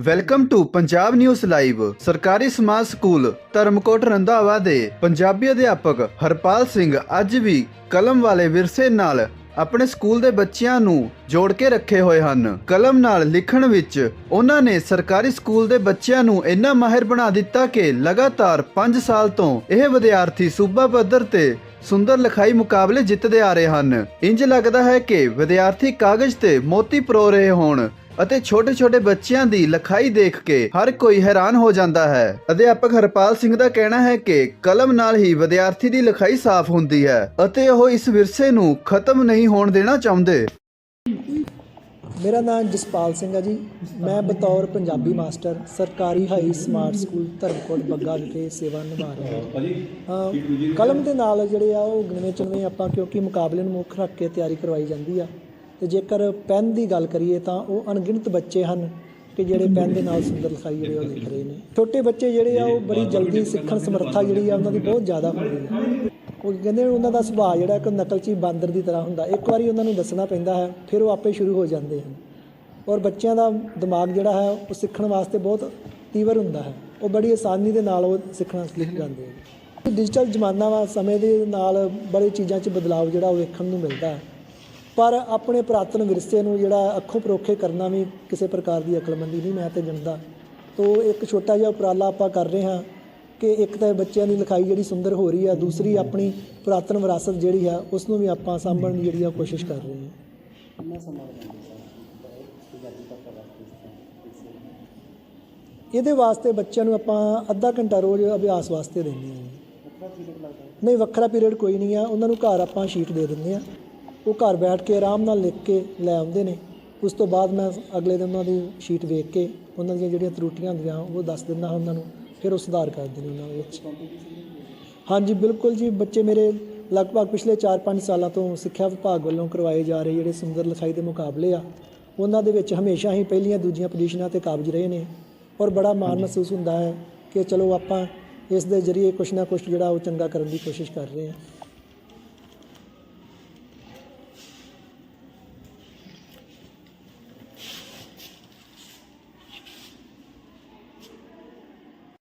Welcome to Punjab news live ਸਰਕਾਰੀ ਸਮਾਜ school Dharamkot Randhawa ਦੇ ਪੰਜਾਬੀ ਅਧਿਆਪਕ ਹਰਪਾਲ ਸਿੰਘ ਅੱਜ ਵੀ ਕਲਮ ਵਾਲੇ ਵਿਰਸੇ ਨਾਲ ਆਪਣੇ ਸਕੂਲ ਦੇ ਬੱਚਿਆਂ ਨੂੰ ਜੋੜ ਕੇ ਰੱਖੇ ਹੋਏ ਹਨ। ਕਲਮ ਨਾਲ ਲਿਖਣ ਵਿੱਚ ਉਹਨਾਂ ਨੇ ਸਰਕਾਰੀ ਸਕੂਲ ਦੇ ਬੱਚਿਆਂ ਨੂੰ ਇੰਨਾ ਮਾਹਿਰ ਬਣਾ ਦਿੱਤਾ ਕਿ ਲਗਾਤਾਰ 5 ਸਾਲ ਤੋਂ ਇਹ ਵਿਦਿਆਰਥੀ ਸੂਬਾ ਪੱਧਰ ਤੇ ਸੁੰਦਰ ਲਿਖਾਈ ਮੁਕਾਬਲੇ ਜਿੱਤਦੇ ਆ ਰਹੇ ਹਨ। ਇੰਜ ਲੱਗਦਾ ਹੈ ਕਿ ਵਿਦਿਆਰਥੀ ਕਾਗਜ਼ ਤੇ ਮੋਤੀ ਪਰੋ ਰਹੇ ਹੋਣ। ਅਤੇ ਛੋਟੇ-ਛੋਟੇ ਬੱਚਿਆਂ ਦੀ ਲਿਖਾਈ ਦੇਖ ਕੇ ਹਰ ਕੋਈ ਹੈਰਾਨ ਹੋ ਜਾਂਦਾ ਹੈ। ਅਧਿਆਪਕ ਹਰਪਾਲ ਸਿੰਘ ਦਾ ਕਹਿਣਾ ਹੈ ਕਿ ਕਲਮ ਨਾਲ ਹੀ ਵਿਦਿਆਰਥੀ ਦੀ ਲਿਖਾਈ ਸਾਫ਼ ਹੁੰਦੀ ਹੈ ਅਤੇ ਉਹ ਇਸ ਵਿਰਸੇ ਨੂੰ ਖਤਮ ਨਹੀਂ ਹੋਣ ਦੇਣਾ ਚਾਹੁੰਦੇ। ਮੇਰਾ ਨਾਮ ਜਸਪਾਲ ਸਿੰਘ ਹੈ ਜੀ। ਮੈਂ ਬਤੌਰ ਪੰਜਾਬੀ ਮਾਸਟਰ ਸਰਕਾਰੀ high smart school Dharamkot Bagga ਵਿਖੇ ਸੇਵਾ ਨਿਭਾ ਰਿਹਾ ਹਾਂ। ਕਲਮ ਦੇ ਨਾਲ ਜਿਹੜੇ ਆ ਉਹ ਗਿਣਵੇਂ ਚੁਣਵੇਂ ਆਪਾਂ ਕਿਉਂਕਿ ਮੁਕਾਬਲੇ ਨੂੰ ਮੁੱਖ ਰੱਖ ਕੇ ਤਿਆਰੀ ਕਰਵਾਈ ਜਾਂਦੀ ਆ। ਅਤੇ ਜੇਕਰ ਪੈਨ ਦੀ ਗੱਲ ਕਰੀਏ ਤਾਂ ਉਹ ਅਣਗਿਣਤ ਬੱਚੇ ਹਨ ਕਿ ਜਿਹੜੇ ਪੈਨ ਦੇ ਨਾਲ ਸੁੰਦਰ ਲਿਖਾਈ ਜਿਹੜੇ ਉਹ ਲਿਖ ਰਹੇ ਨੇ। ਛੋਟੇ ਬੱਚੇ ਜਿਹੜੇ ਆ, ਉਹ ਬੜੀ ਜਲਦੀ ਸਿੱਖਣ ਸਮਰੱਥਾ ਜਿਹੜੀ ਆ, ਉਹਨਾਂ ਦੀ ਬਹੁਤ ਜ਼ਿਆਦਾ ਹੁੰਦੀ ਹੈ। ਉਹ ਕਹਿੰਦੇ ਉਹਨਾਂ ਦਾ ਸੁਭਾਅ ਜਿਹੜਾ ਇੱਕ ਨਕਲਚੀ ਬਾਂਦਰ ਦੀ ਤਰ੍ਹਾਂ ਹੁੰਦਾ। ਇੱਕ ਵਾਰੀ ਉਹਨਾਂ ਨੂੰ ਦੱਸਣਾ ਪੈਂਦਾ ਹੈ, ਫਿਰ ਉਹ ਆਪੇ ਸ਼ੁਰੂ ਹੋ ਜਾਂਦੇ ਹਨ। ਔਰ ਬੱਚਿਆਂ ਦਾ ਦਿਮਾਗ ਜਿਹੜਾ ਹੈ, ਉਹ ਸਿੱਖਣ ਵਾਸਤੇ ਬਹੁਤ ਤੀਵਰ ਹੁੰਦਾ ਹੈ। ਉਹ ਬੜੀ ਆਸਾਨੀ ਦੇ ਨਾਲ ਉਹ ਸਿੱਖਣਾ ਸਿੱਖ ਜਾਂਦੇ ਹਨ। ਡਿਜੀਟਲ ਜ਼ਮਾਨਾ ਵਾ, ਸਮੇਂ ਦੇ ਨਾਲ ਬੜੇ ਚੀਜ਼ਾਂ 'ਚ ਬਦਲਾਅ ਜਿਹੜਾ ਉਹ ਵੇਖਣ ਨੂੰ ਮਿਲਦਾ ਹੈ। ਪਰ ਆਪਣੇ ਪੁਰਾਤਨ ਵਿਰਸੇ ਨੂੰ ਜਿਹੜਾ ਅੱਖੋਂ ਪਰੋਖੇ ਕਰਨਾ ਵੀ ਕਿਸੇ ਪ੍ਰਕਾਰ ਦੀ ਅਕਲਮੰਦੀ ਨਹੀਂ ਮੈਂ ਤੇ ਜਣਦਾ ਤੋ ਇੱਕ ਛੋਟਾ ਜਿਹਾ ਉਪਰਾਲਾ ਆਪਾਂ ਕਰ ਰਹੇ ਹਾਂ ਕਿ ਇੱਕ ਤਾਂ ਬੱਚਿਆਂ ਦੀ ਲਿਖਾਈ ਜਿਹੜੀ ਸੁੰਦਰ ਹੋ ਰਹੀ ਆ ਦੂਸਰੀ ਆਪਣੀ ਪੁਰਾਤਨ ਵਿਰਾਸਤ ਜਿਹੜੀ ਆ ਉਸ ਨੂੰ ਵੀ ਆਪਾਂ ਸਾਂਭਣ ਦੀ ਜਿਹੜੀ ਆ ਕੋਸ਼ਿਸ਼ ਕਰ ਰਹੇ ਹਾਂ। ਇਹਦੇ ਵਾਸਤੇ ਬੱਚਿਆਂ ਨੂੰ ਆਪਾਂ ਅੱਧਾ ਘੰਟਾ ਰੋਜ਼ ਅਭਿਆਸ ਵਾਸਤੇ ਦਿੰਦੇ ਹਾਂ। ਨਹੀਂ ਵੱਖਰਾ ਪੀਰੀਅਡ ਕੋਈ ਨਹੀਂ ਆ ਉਹਨਾਂ ਨੂੰ ਘਰ ਆਪਾਂ ਸ਼ੀਟ ਦੇ ਦਿੰਦੇ ਆ ਉਹ ਘਰ ਬੈਠ ਕੇ ਆਰਾਮ ਨਾਲ ਲਿਖ ਕੇ ਲੈ ਆਉਂਦੇ ਨੇ। ਉਸ ਤੋਂ ਬਾਅਦ ਮੈਂ ਅਗਲੇ ਦਿਨ ਉਹਨਾਂ ਦੀ ਸ਼ੀਟ ਵੇਖ ਕੇ ਉਹਨਾਂ ਦੀਆਂ ਜਿਹੜੀਆਂ ਤਰੁੱਟੀਆਂ ਹੁੰਦੀਆਂ ਉਹ ਦੱਸ ਦਿੰਦਾ ਉਹਨਾਂ ਨੂੰ ਫਿਰ ਉਹ ਸੁਧਾਰ ਕਰਦੇ ਨੇ ਉਹਨਾਂ ਵਿੱਚ। ਹਾਂਜੀ ਬਿਲਕੁਲ ਜੀ ਬੱਚੇ ਮੇਰੇ ਲਗਭਗ ਪਿਛਲੇ 4-5 ਸਾਲਾਂ ਤੋਂ ਸਿੱਖਿਆ ਵਿਭਾਗ ਵੱਲੋਂ ਕਰਵਾਏ ਜਾ ਰਹੇ ਜਿਹੜੇ ਸੁੰਦਰ ਲਿਖਾਈ ਦੇ ਮੁਕਾਬਲੇ ਆ ਉਹਨਾਂ ਦੇ ਵਿੱਚ ਹਮੇਸ਼ਾ ਹੀ ਪਹਿਲੀਆਂ ਦੂਜੀਆਂ ਪੋਜੀਸ਼ਨਾਂ ਤੇ ਕਾਬਜ ਰਹੇ ਨੇ ਔਰ ਬੜਾ ਮਾਣ ਮਹਿਸੂਸ ਹੁੰਦਾ ਹੈ ਕਿ ਚਲੋ ਆਪਾਂ ਇਸ ਦੇ ਜ਼ਰੀਏ ਕੁਛ ਨਾ ਕੁਛ ਜਿਹੜਾ ਉਹ ਚੰਗਾ ਕਰਨ ਦੀ ਕੋਸ਼ਿਸ਼ ਕਰ ਰਹੇ ਹਾਂ।